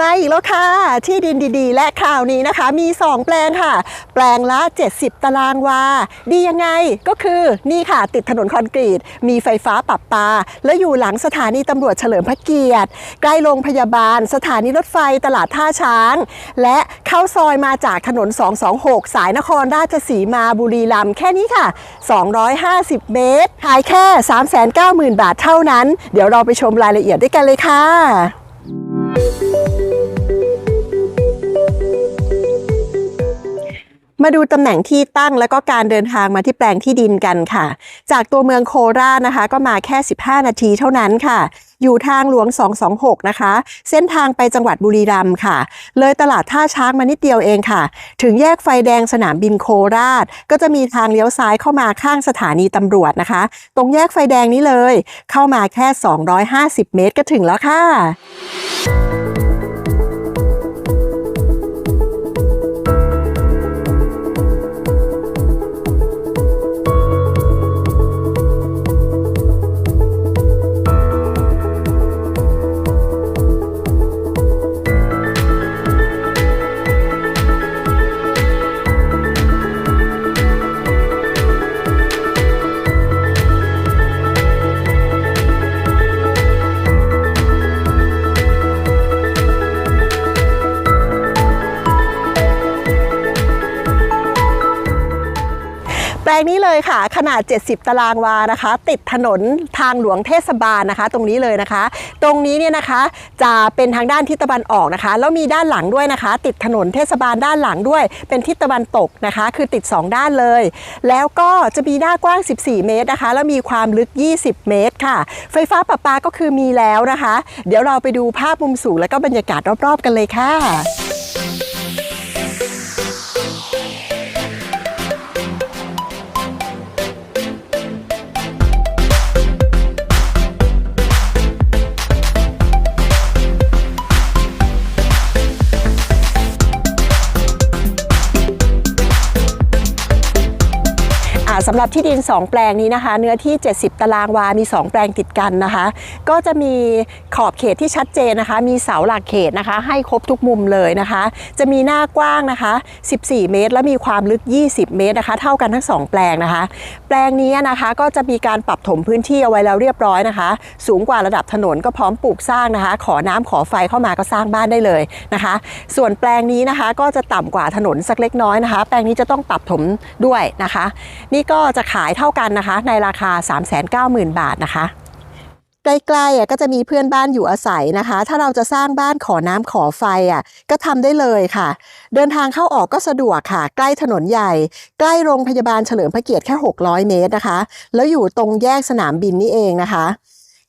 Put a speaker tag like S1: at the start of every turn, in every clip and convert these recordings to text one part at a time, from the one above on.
S1: มาอีกแล้วค่ะ ที่ดินดีๆ และข่าวนี้นะคะ มี 2 แปลงค่ะ แปลงละ 70 ตารางวา ดียังไงก็คือนี่ค่ะ ติดถนนคอนกรีต มีไฟฟ้าปรับปา และอยู่หลังสถานีตำรวจเฉลิมพระเกียรติ ใกล้โรงพยาบาล สถานีรถไฟตลาดท่าช้าง และเข้าซอยมาจากถนน 226 สายนครราชสีมาบุรีรัมย์แค่นี้ค่ะ 250 เมตรขายแค่ 390,000 บาทเท่านั้น เดี๋ยวเราไปชมรายละเอียดด้วยกันเลยค่ะ Música มาดูตำแหน่งที่ตั้งและก็การเดินทางมาที่แปลงที่ดินกันค่ะ จากตัวเมืองโคราชนะคะ ก็มาแค่ 15 นาทีเท่านั้นค่ะ อยู่ทางหลวง 226 นะคะ เส้นทางไปจังหวัดบุรีรัมย์ค่ะ เลยตลาดท่าช้างมานิดเดียวเองค่ะ ถึงแยกไฟแดงสนามบินโคราช ก็จะมีทางเลี้ยวซ้ายเข้ามาข้างสถานีตำรวจนะคะ ตรงแยกไฟแดงนี้เลย เข้ามาแค่ 250 เมตรก็ถึงแล้วค่ะ แปลงนี้เลยค่ะ ขนาด 70 ตารางวานะคะ ติดถนนทางหลวงเทศบาลนะคะ ตรงนี้เลยนะคะ ตรงนี้เนี่ยนะคะจะเป็นทางด้านทิศตะวันออกนะคะ แล้วมีด้านหลังด้วยนะคะ ติดถนนเทศบาลด้านหลังด้วย เป็นทิศตะวันตกนะคะ คือติด 2 ด้านเลย แล้วก็จะมีหน้ากว้าง 14 เมตรนะคะ แล้วมีความลึก 20 เมตรค่ะ ไฟฟ้าประปาก็คือมีแล้วนะคะ เดี๋ยวเราไปดูภาพมุมสูงแล้วก็บรรยากาศรอบๆ กันเลยค่ะ สำหรับที่ดิน 2 แปลงนี้นะคะ เนื้อที่ 70 ตารางวา มี 2 แปลงติดกันนะคะ ก็จะมีขอบเขตที่ชัดเจนนะคะ มีเสาหลักเขตนะคะ ให้ครบทุกมุมเลยนะคะ จะมีหน้ากว้างนะคะ 14 เมตร และมีความลึก 20 เมตรนะคะ เท่ากันทั้ง 2 แปลงนะคะ แปลงนี้นะคะก็จะมีการปรับถมพื้นที่เอาไว้แล้วเรียบร้อยนะคะ สูงกว่าระดับถนนก็พร้อมปลูกสร้างนะคะ ขอน้ำขอไฟเข้ามาก็สร้างบ้านได้เลยนะคะ ส่วนแปลงนี้นะคะก็จะต่ำกว่าถนนสักเล็กน้อยนะคะ แปลงนี้จะต้องปรับถมด้วยนะคะ นี่ก็็จะขายเท่ากันนะคะ ในราคา 390,000 บาทนะคะใกล้ๆอะก็จะมีเพื่อนบ้านอยู่อาศัยนะคะ ถ้าเราจะสร้างบ้านขอน้ำขอไฟอะก็ทำได้เลยค่ะ เดินทางเข้าออกก็สะดวกค่ะ ใกล้ถนนใหญ่ ใกล้โรงพยาบาลเฉลิมพระเกียรติแค่ 600 เมตรนะคะ แล้วอยู่ตรงแยกสนามบินนี่เองนะคะ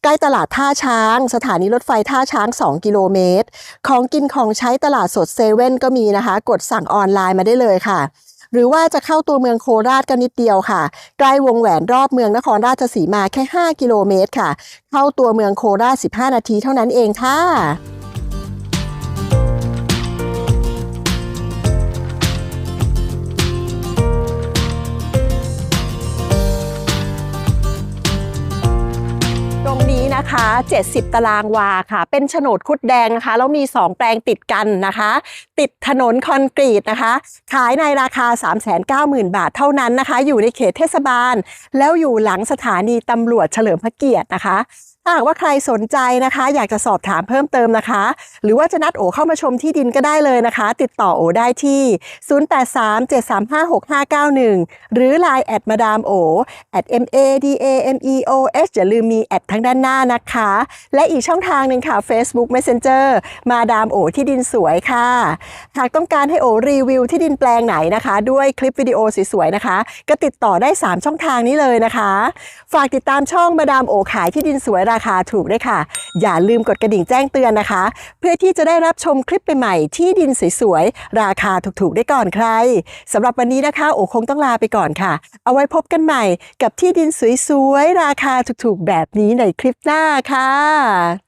S1: ใกล้ตลาดท่าช้าง สถานีรถไฟท่าช้าง 2 กิโลเมตร ของกินของใช้ตลาดสดเซเว่นก็มีนะคะ กดสั่งออนไลน์มาได้เลยค่ะ รือว่าจะเข้าตัวเมืองโคราชกันนิดเดียวค่ะ ใกล้วงแหวนรอบเมืองนครราชสีมาแค่ 5 กิโลเมตรค่ะ เข้าตัวเมืองโคราช 15 นาทีเท่านั้นเองค่ะ นะคะ 70 ตารางวาค่ะ เป็นโฉนดคุดแดงนะคะ แล้วมี 2 แปลงติดกันนะคะ ติดถนนคอนกรีตนะคะ ขายในราคา 390,000 บาทเท่านั้นนะคะ อยู่ในเขตเทศบาล แล้วอยู่หลังสถานีตำรวจเฉลิมพระเกียรตินะคะ ถ้าหากว่าใครสนใจนะคะ อยากจะสอบถามเพิ่มเติมนะคะ หรือว่าจะนัดโอเข้ามาชมที่ดินก็ได้เลยนะคะ ติดต่อโอได้ที่ 0837356591 หรือ Line แอดมาดามโอ at m a d a m e o s อย่าลืมมีแอดทั้งด้านหน้านะคะ และอีกช่องทางหนึ่งค่ะ Facebook Messenger มาดามโอที่ดินสวยค่ะ หากต้องการให้โอรีวิวที่ดินแปลงไหนนะคะ ด้วยคลิปวิดีโอสวยๆนะคะ ก็ติดต่อได้ 3 ช่องทางนี้เลยนะคะ ฝากติดตามช่องมาดามโอขายที่ดินสวยราคาถูกด้วยค่ะ อย่าลืมกดกระดิ่งแจ้งเตือนนะคะ เพื่อที่จะได้รับชมคลิปใหม่ๆที่ดินสวยๆ ราคาถูกๆ ได้ก่อนใครสำหรับวันนี้นะคะ โอคงต้องลาไปก่อนค่ะ เอาไว้พบกันใหม่กับที่ดินสวยๆ ราคาถูกๆ แบบนี้ในคลิปหน้าค่ะ